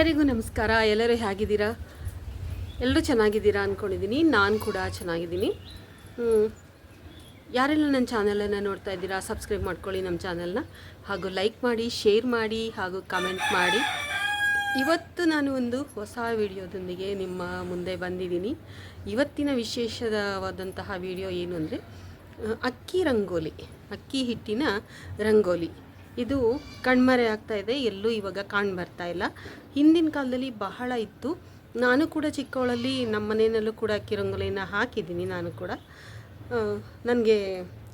ಎಲ್ಲರಿಗೂ ನಮಸ್ಕಾರ. ಎಲ್ಲರೂ ಹೇಗಿದ್ದೀರಾ? ಎಲ್ಲರೂ ಚೆನ್ನಾಗಿದ್ದೀರಾ ಅಂದ್ಕೊಂಡಿದ್ದೀನಿ ನಾನು ಕೂಡ ಚೆನ್ನಾಗಿದ್ದೀನಿ. ಯಾರೆಲ್ಲ ನನ್ನ ಚಾನಲನ್ನು ನೋಡ್ತಾ ಇದ್ದೀರಾ, ಸಬ್ಸ್ಕ್ರೈಬ್ ಮಾಡ್ಕೊಳ್ಳಿ ನಮ್ಮ ಚಾನಲ್ನ. ಹಾಗೂ ಲೈಕ್ ಮಾಡಿ, ಶೇರ್ ಮಾಡಿ, ಹಾಗೂ ಕಮೆಂಟ್ ಮಾಡಿ. ಇವತ್ತು ನಾನು ಒಂದು ಹೊಸ ವಿಡಿಯೋದೊಂದಿಗೆ ನಿಮ್ಮ ಮುಂದೆ ಬಂದಿದ್ದೀನಿ. ಇವತ್ತಿನ ವಿಶೇಷವಾದಂತಹ ವಿಡಿಯೋ ಏನು ಅಂದರೆ, ಅಕ್ಕಿ ರಂಗೋಲಿ, ಅಕ್ಕಿ ಹಿಟ್ಟಿನ ರಂಗೋಲಿ. ಇದು ಕಣ್ಮರೆ ಆಗ್ತಾ ಇದೆ, ಎಲ್ಲೂ ಇವಾಗ ಕಾಣ್ ಬರ್ತಾ ಇಲ್ಲ. ಹಿಂದಿನ ಕಾಲದಲ್ಲಿ ಬಹಳ ಇತ್ತು. ನಾನು ಕೂಡ ಚಿಕ್ಕವಳಲ್ಲಿ ನಮ್ಮ ಮನೆಯಲ್ಲೂ ಕೂಡ ಅಕ್ಕಿ ರಂಗೋಲಿನ ಹಾಕಿದ್ದೀನಿ, ನಾನು ಕೂಡ. ನನಗೆ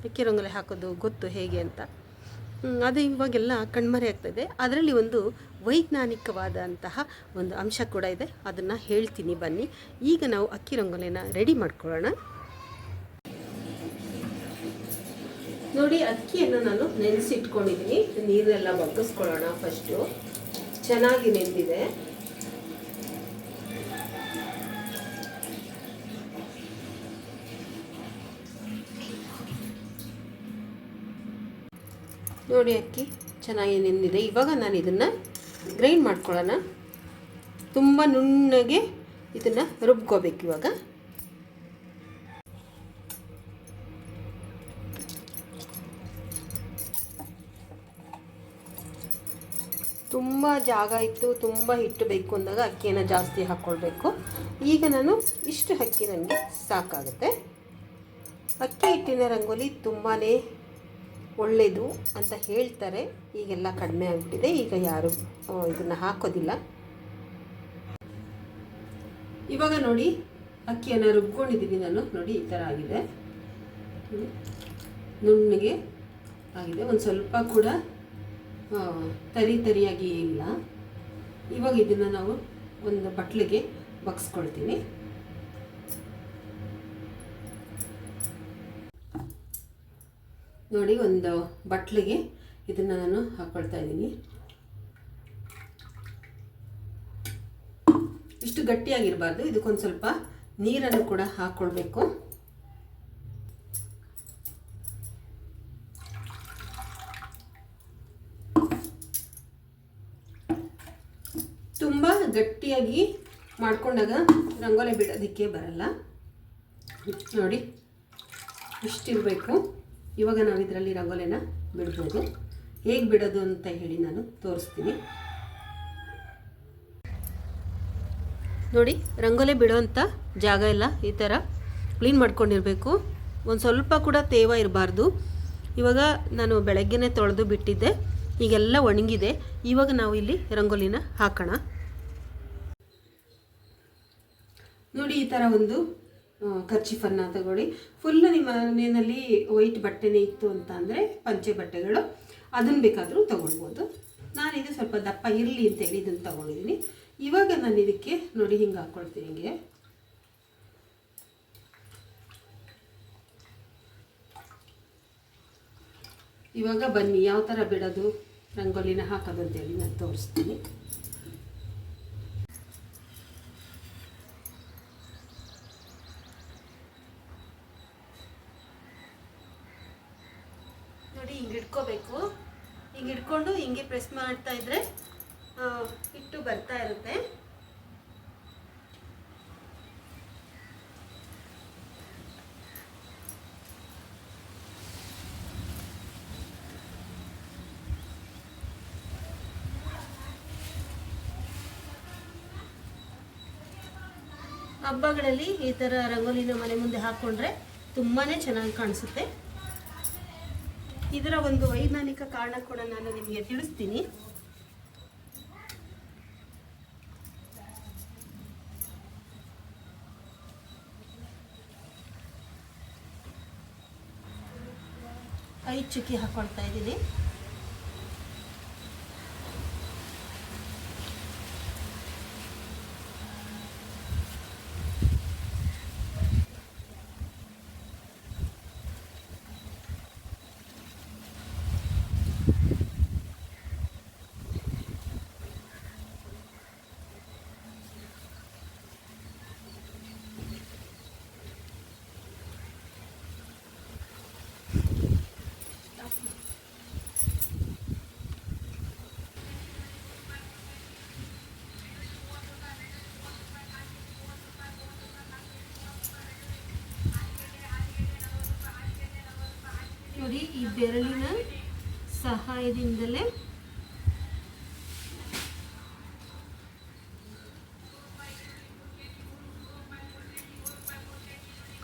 ಅಕ್ಕಿ ರಂಗೋಲಿ ಹಾಕೋದು ಗೊತ್ತು ಹೇಗೆ ಅಂತ. ಅದು ಇವಾಗೆಲ್ಲ ಕಣ್ಮರೆ ಆಗ್ತಾಯಿದೆ ಅದರಲ್ಲಿ ಒಂದು ವೈಜ್ಞಾನಿಕವಾದಂತಹ ಒಂದು ಅಂಶ ಕೂಡ ಇದೆ. ಅದನ್ನು ಹೇಳ್ತೀನಿ ಬನ್ನಿ. ಈಗ ನಾವು ಅಕ್ಕಿ ರಂಗೋಲಿನ ರೆಡಿ ಮಾಡ್ಕೊಳ್ಳೋಣ. ನೋಡಿ, ಅಕ್ಕಿಯನ್ನು ನಾನು ನೆನೆಸಿಟ್ಕೊಂಡಿದ್ದೀನಿ ನೀರೆಲ್ಲ ಬಗ್ಗಿಸ್ಕೊಳ್ಳೋಣ ಫಸ್ಟು ಚೆನ್ನಾಗಿ ನೆಂದಿದೆ ನೋಡಿ ಅಕ್ಕಿ, ಚೆನ್ನಾಗಿ ನೆಂದಿದೆ ಇವಾಗ ನಾನು ಇದನ್ನು ಗ್ರೈಂಡ್ ಮಾಡ್ಕೊಳ್ಳೋಣ. ತುಂಬ ನುಣ್ಣಗೆ ಇದನ್ನು ರುಬ್ಕೋಬೇಕು ಇವಾಗ. ತುಂಬ ಜಾಗ ಇತ್ತು, ತುಂಬ ಹಿಟ್ಟು ಬೇಕು ಅಂದಾಗ ಅಕ್ಕಿಯನ್ನು ಜಾಸ್ತಿ ಹಾಕ್ಕೊಳ್ಬೇಕು ಈಗ ನಾನು ಇಷ್ಟು ಅಕ್ಕಿ ನನಗೆ ಸಾಕಾಗುತ್ತೆ. ಅಕ್ಕಿ ಹಿಟ್ಟಿನ ರಂಗೋಲಿ ತುಂಬಾ ಒಳ್ಳೆಯದು ಅಂತ ಹೇಳ್ತಾರೆ. ಈಗೆಲ್ಲ ಕಡಿಮೆ ಆಗಿಬಿಟ್ಟಿದೆ. ಈಗ ಯಾರು ಇದನ್ನು ಹಾಕೋದಿಲ್ಲ. ಇವಾಗ ನೋಡಿ, ಅಕ್ಕಿಯನ್ನು ರುಬ್ಕೊಂಡಿದ್ದೀನಿ ನಾನು. ನೋಡಿ, ಈ ಥರ ಆಗಿದೆ. ನುಣ್ಣಗೆ ಆಗಿದೆ. ಒಂದು ಸ್ವಲ್ಪ ಕೂಡ ತರಿ ತರಿಯಾಗಿ ಇಲ್ಲ. ಇವಾಗ ಇದನ್ನು ನಾವು ಒಂದು ಬಟ್ಲಿಗೆ ಬಗ್ಸ್ಕೊಳ್ತೀನಿ. ನೋಡಿ, ಒಂದು ಬಟ್ಲಿಗೆ ಇದನ್ನು ನಾನು ಹಾಕ್ಕೊಳ್ತಾ ಇದ್ದೀನಿ. ಇಷ್ಟು ಗಟ್ಟಿಯಾಗಿರಬಾರ್ದು. ಇದಕ್ಕೊಂದು ಸ್ವಲ್ಪ ನೀರನ್ನು ಕೂಡ ಹಾಕ್ಕೊಳ್ಬೇಕು ತುಂಬ ಗಟ್ಟಿಯಾಗಿ ಮಾಡ್ಕೊಂಡಾಗ ರಂಗೋಲಿ ಬಿಡೋದಕ್ಕೆ ಬರಲ್ಲ. ನೋಡಿ, ಇಷ್ಟಿರಬೇಕು. ಇವಾಗ ನಾವು ಇದರಲ್ಲಿ ರಂಗೋಲಿನ ಬಿಡ್ಬೋದು. ಹೇಗೆ ಬಿಡೋದು ಅಂತ ಹೇಳಿ ನಾನು ತೋರಿಸ್ತೀನಿ. ನೋಡಿ, ರಂಗೋಲೆ ಬಿಡೋವಂಥ ಜಾಗ ಎಲ್ಲ ಈ ಥರ ಕ್ಲೀನ್ ಮಾಡ್ಕೊಂಡಿರಬೇಕು. ಒಂದು ಸ್ವಲ್ಪ ಕೂಡ ತೇವ ಇರಬಾರ್ದು. ಇವಾಗ ನಾನು ಬೆಳಗ್ಗೆನೇ ತೊಳೆದು ಬಿಟ್ಟಿದ್ದೆ. ಈಗೆಲ್ಲ ಒಣಗಿದೆ. ಇವಾಗ ನಾವು ಇಲ್ಲಿ ರಂಗೋಲಿನ ಹಾಕೋಣ. ನೋಡಿ, ಈ ಥರ ಒಂದು ಖರ್ಚಿಫನ್ನು ತಗೊಳ್ಳಿ. ಫುಲ್ ನಿಮ್ಮ ಮನೆಯಲ್ಲಿ ವೈಟ್ ಬಟ್ಟೆನೇ ಇತ್ತು ಅಂತ ಅಂದರೆ ಪಂಚೆ ಬಟ್ಟೆಗಳು ಅದನ್ನು ಬೇಕಾದರೂ ತಗೊಳ್ಬೋದು. ನಾನಿದು ಸ್ವಲ್ಪ ದಪ್ಪ ಇರಲಿ ಅಂತೇಳಿ ಇದನ್ನು ತಗೊಂಡಿದ್ದೀನಿ ಇವಾಗ ನಾನು ಇದಕ್ಕೆ ನೋಡಿ, ಹಿಂಗೆ ಹಾಕ್ಕೊಳ್ತೀನಿ ಹಿಂಗೆ ಇವಾಗ ಬನ್ನಿ, ಯಾವ ಥರ ಬಿಡೋದು? ರಂಗೋಲಿನ ಹಾಕೋದು ಅಂತೇಳಿ ನಾನು ತೋರಿಸ್ತೀನಿ ನೋಡಿ ಹಿಂಗೆ ಇಟ್ಕೋಬೇಕು ಹಿಂಗೆ ಇಟ್ಕೊಂಡು ಹಿಂಗೆ ಪ್ರೆಸ್ ಮಾಡ್ತಾ ಇದ್ರೆ ಹಿಟ್ಟು ಬರ್ತಾ ಇರುತ್ತೆ. ಹಬ್ಬಗಳಲ್ಲಿ ಈ ಥರ ರಂಗೋಲಿನ ಮನೆ ಮುಂದೆ ಹಾಕ್ಕೊಂಡ್ರೆ ತುಂಬಾ ಚೆನ್ನಾಗಿ ಕಾಣಿಸುತ್ತೆ. ಇದರ ಒಂದು ವೈಜ್ಞಾನಿಕ ಕಾರಣ ಕೂಡ ನಾನು ನಿಮಗೆ ತಿಳಿಸ್ತೀನಿ. ಐದು ಚುಕ್ಕಿ ಹಾಕೊಳ್ತಾ ಇದ್ದೀನಿ. ಈ ಬೆರಳಿನ ಸಹಾಯದಿಂದಲೇ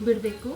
ಬಿಡಬೇಕು.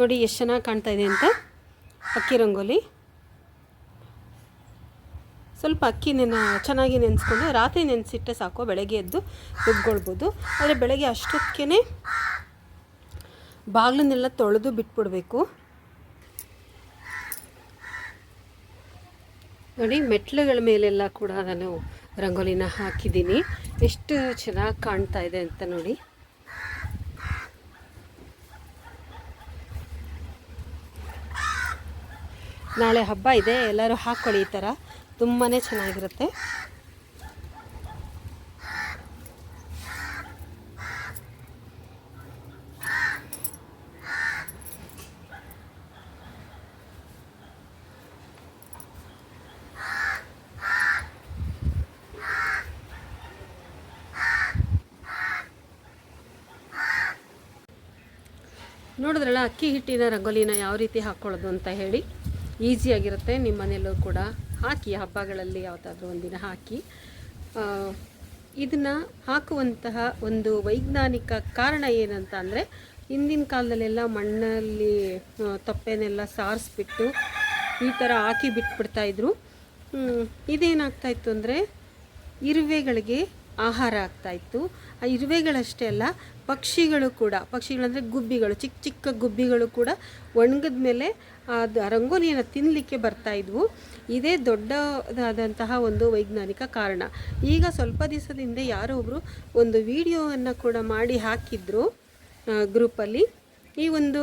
ನೋಡಿ ಎಷ್ಟು ಚೆನ್ನಾಗಿ ಕಾಣ್ತಾ ಇದೆ ಅಂತ. ಅಕ್ಕಿ ರಂಗೋಲಿ. ಸ್ವಲ್ಪ ಅಕ್ಕಿ ನೆನ, ಚೆನ್ನಾಗಿ ನೆನೆಸ್ಕೊಂಡು ರಾತ್ರಿ ನೆನೆಸಿಟ್ಟೆ ಸಾಕು, ಬೆಳಗ್ಗೆ ಎದ್ದು ರುಬ್ಕೊಳ್ಬೋದು. ಆದರೆ ಬೆಳಗ್ಗೆ ಅಷ್ಟೊತ್ತಿಗೆ ಬಾಗಿಲನ್ನೆಲ್ಲ ತೊಳೆದು ಬಿಟ್ಬಿಡಬೇಕು. ನೋಡಿ, ಮೆಟ್ಲುಗಳ ಮೇಲೆಲ್ಲ ಕೂಡ ನಾನು ರಂಗೋಲಿನ ಹಾಕಿದ್ದೀನಿ. ಎಷ್ಟು ಚೆನ್ನಾಗಿ ಕಾಣ್ತಾ ಇದೆ ಅಂತ ನೋಡಿ. ನಾಳೆ ಹಬ್ಬ ಇದೆ, ಎಲ್ಲರೂ ಹಾಕ್ಕೊಳ್ಳಿ ಈ ಥರ ತುಂಬಾ ಚೆನ್ನಾಗಿರುತ್ತೆ. ನೋಡಿದ್ರಲ್ಲ, ಅಕ್ಕಿ ಹಿಟ್ಟಿನ ರಂಗೋಲಿನ ಯಾವ ರೀತಿ ಹಾಕ್ಕೊಳ್ಳೋದು ಅಂತ ಹೇಳಿ. ಈಸಿಯಾಗಿರುತ್ತೆ ನಿಮ್ಮ ಮನೆಯಲ್ಲೂ ಕೂಡ. ಹಾಕಿ, ಹಬ್ಬಗಳಲ್ಲಿ ಯಾವುದಾದ್ರೂ ಒಂದಿನ ಹಾಕಿ. ಇದನ್ನು ಹಾಕುವಂತಹ ಒಂದು ವೈಜ್ಞಾನಿಕ ಕಾರಣ ಏನಂತ ಅಂದರೆ, ಹಿಂದಿನ ಕಾಲದಲ್ಲೆಲ್ಲ ಮಣ್ಣಲ್ಲಿ ತೊಪ್ಪೆನೆಲ್ಲ ಸಾರಿಸ್ಬಿಟ್ಟು ಈ ಥರ ಹಾಕಿ ಬಿಟ್ಬಿಡ್ತಾಯಿದ್ರು ಇದೇನಾಗ್ತಾಯಿತ್ತು ಅಂದರೆ, ಇರುವೆಗಳಿಗೆ ಆಹಾರ ಆಗ್ತಾಯಿತ್ತು ಆ ಇರುವೆಗಳಷ್ಟೇ ಅಲ್ಲ ಪಕ್ಷಿಗಳು ಕೂಡ ಪಕ್ಷಿಗಳಂದರೆ ಗುಬ್ಬಿಗಳು, ಚಿಕ್ಕ ಚಿಕ್ಕ ಗುಬ್ಬಿಗಳು ಕೂಡ ಒಣಗಿದ ಮೇಲೆ ಅದು ರಂಗೋಲಿಯನ್ನು ತಿನ್ನಲಿಕ್ಕೆ ಬರ್ತಾಯಿದ್ವು ಇದೇ ದೊಡ್ಡದಾದಂತಹ ಒಂದು ವೈಜ್ಞಾನಿಕ ಕಾರಣ. ಈಗ ಸ್ವಲ್ಪ ದಿವಸದಿಂದ ಯಾರೋ ಒಬ್ಬರು ಒಂದು ವಿಡಿಯೋವನ್ನು ಕೂಡ ಮಾಡಿ ಹಾಕಿದ್ರು ಗ್ರೂಪಲ್ಲಿ. ಈ ಒಂದು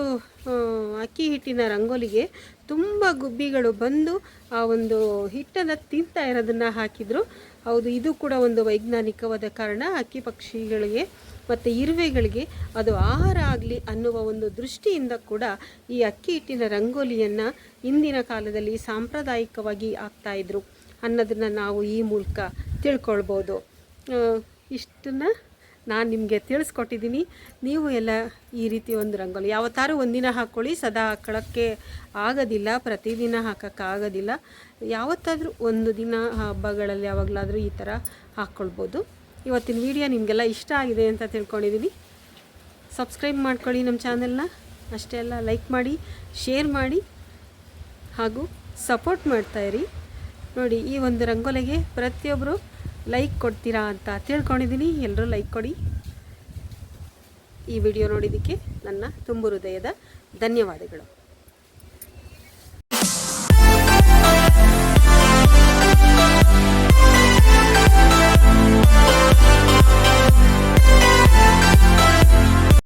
ಅಕ್ಕಿ ಹಿಟ್ಟಿನ ರಂಗೋಲಿಗೆ ತುಂಬ ಗುಬ್ಬಿಗಳು ಬಂದು ಆ ಒಂದು ಹಿಟ್ಟನ್ನು ತಿಂತಾ ಇರೋದನ್ನು ಹಾಕಿದರು. ಹೌದು, ಇದು ಕೂಡ ಒಂದು ವೈಜ್ಞಾನಿಕವಾದ ಕಾರಣ ಅಕ್ಕಿ ಪಕ್ಷಿಗಳಿಗೆ ಮತ್ತು ಇರುವೆಗಳಿಗೆ ಅದು ಆಹಾರ ಆಗಲಿ ಅನ್ನುವ ಒಂದು ದೃಷ್ಟಿಯಿಂದ ಕೂಡ ಈ ಅಕ್ಕಿ ಹಿಟ್ಟಿನ ರಂಗೋಲಿಯನ್ನು ಇಂದಿನ ಕಾಲದಲ್ಲಿ ಸಾಂಪ್ರದಾಯಿಕವಾಗಿ ಆಗ್ತಾಯಿದ್ರು ಅನ್ನೋದನ್ನು ನಾವು ಈ ಮೂಲಕ ತಿಳ್ಕೊಳ್ಬೋದು. ಇಷ್ಟನ್ನು ನಾನು ನಿಮಗೆ ತಿಳಿಸ್ಕೊಟ್ಟಿದ್ದೀನಿ. ನೀವು ಎಲ್ಲ ಈ ರೀತಿ ಒಂದು ರಂಗೋಲಿ ಯಾವತ್ತಾರು ಒಂದಿನ ಹಾಕ್ಕೊಳ್ಳಿ ಸದಾ ಹಾಕೊಳ್ಳೋಕ್ಕೆ ಆಗೋದಿಲ್ಲ, ಪ್ರತಿದಿನ ಹಾಕೋಕ್ಕಾಗೋದಿಲ್ಲ ಯಾವತ್ತಾದರೂ ಒಂದು ದಿನ ಹಬ್ಬಗಳಲ್ಲಿ ಯಾವಾಗಲಾದರೂ ಈ ಥರ ಹಾಕ್ಕೊಳ್ಬೋದು ಇವತ್ತಿನ ವಿಡಿಯೋ ನಿಮಗೆಲ್ಲ ಇಷ್ಟ ಆಗಿದೆ ಅಂತ ತಿಳ್ಕೊಂಡಿದ್ದೀನಿ ಸಬ್ಸ್ಕ್ರೈಬ್ ಮಾಡ್ಕೊಳ್ಳಿ ನಮ್ಮ ಚಾನೆಲ್ನ ಅಷ್ಟೇ ಅಲ್ಲ ಲೈಕ್ ಮಾಡಿ ಶೇರ್ ಮಾಡಿ, ಹಾಗೂ ಸಪೋರ್ಟ್ ಮಾಡ್ತಾಯಿರಿ ನೋಡಿ, ಈ ಒಂದು ರಂಗೋಲಿಗೆ ಪ್ರತಿಯೊಬ್ಬರು ಲೈಕ್ ಕೊಡ್ತೀರಾ ಅಂತ ತಿಳ್ಕೊಂಡಿದ್ದೀನಿ ಎಲ್ಲರೂ ಲೈಕ್ ಕೊಡಿ. ಈ ವಿಡಿಯೋ ನೋಡಿದ್ದಕ್ಕೆ ನನ್ನ ತುಂಬು ಹೃದಯದ ಧನ್ಯವಾದಗಳು.